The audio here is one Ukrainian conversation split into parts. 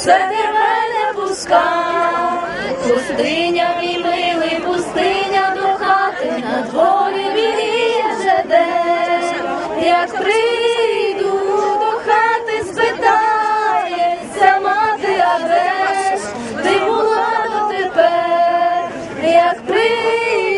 все тебе не пускав, пустиня, мій милий, пустиня до хати, на дворі віріє вже день, як прийду до хати, спитає сама, ти де ти була до тепер, як прийду.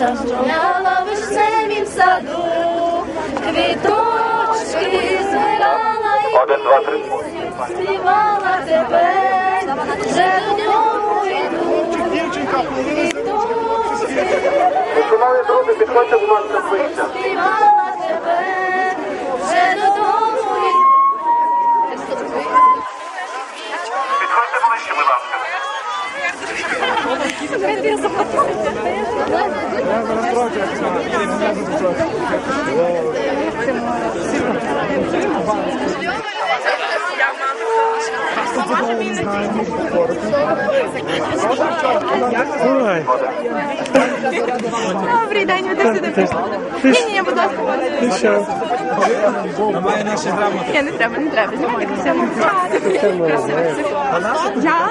Наймиліша, гуляла в вишневім саду, квіточки збирала і співала тебе, вже додому йду. Квіточки Шановні друзі, підходьте, будь ласка, ближче. співала тебе, вже додому йду. Підходьте ближче, будь ласка. Добрий день, ви тут сюди. Ні, ні, будь ласка. Ти що? Ні, не треба, не треба. Я?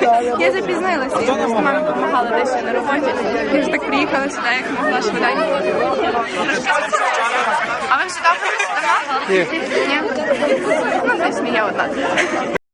Вже. Я запізнилася. Я просто мамі допомагала дещо на роботі. Я ж так приїхала сюди, як могла швиденько. А ви вже давно? Ні. Ні? Ну, звісно, я одна.